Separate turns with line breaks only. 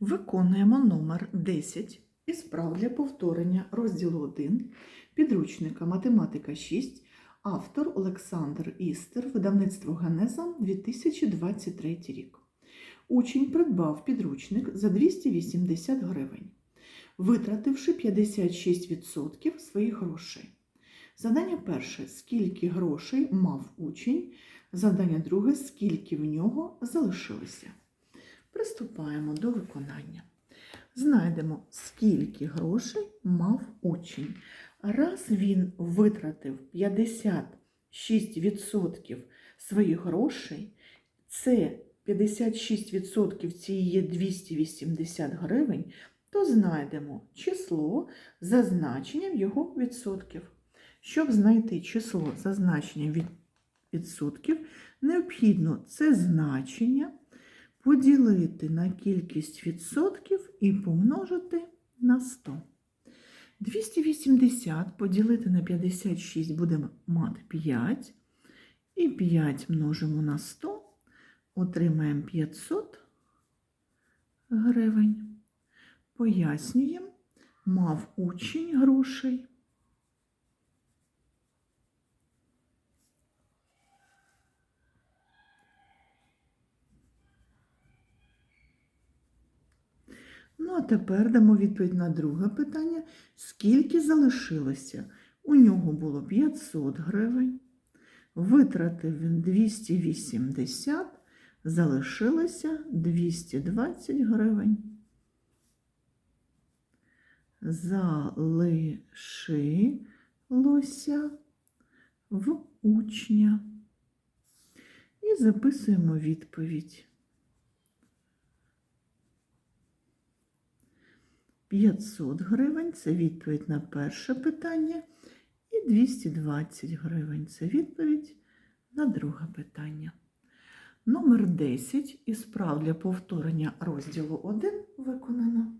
Виконуємо номер 10 із прав для повторення розділу 1 підручника Математика 6, автор Олександр Істер, видавництво Генеза 2023 рік. Учень придбав підручник за 280 гривень, витративши 56% своїх грошей. Задання перше: скільки грошей мав учень? Завдання друге, скільки в нього залишилося. Приступаємо до виконання. Знайдемо, скільки грошей мав учень. Раз він витратив 56% своїх грошей, це 56% цієї 280 гривень, то знайдемо число за значенням його відсотків. Щоб знайти число за значенням від відсотків, необхідно це значення поділити на кількість відсотків і помножити на 100. 280 поділити на 56 буде мати 5. І 5 множимо на 100, отримаємо 500 гривень. Пояснюємо, мав учень грошей. Ну, а тепер дамо відповідь на друге питання. Скільки залишилося? У нього було 500 гривень. Витратив він 280, залишилося 220 гривень. Залишилося в учня. І записуємо відповідь. 500 гривень це відповідь на перше питання, і 220 гривень це відповідь на друге питання. Номер 10 із прав для повторення розділу 1 виконано.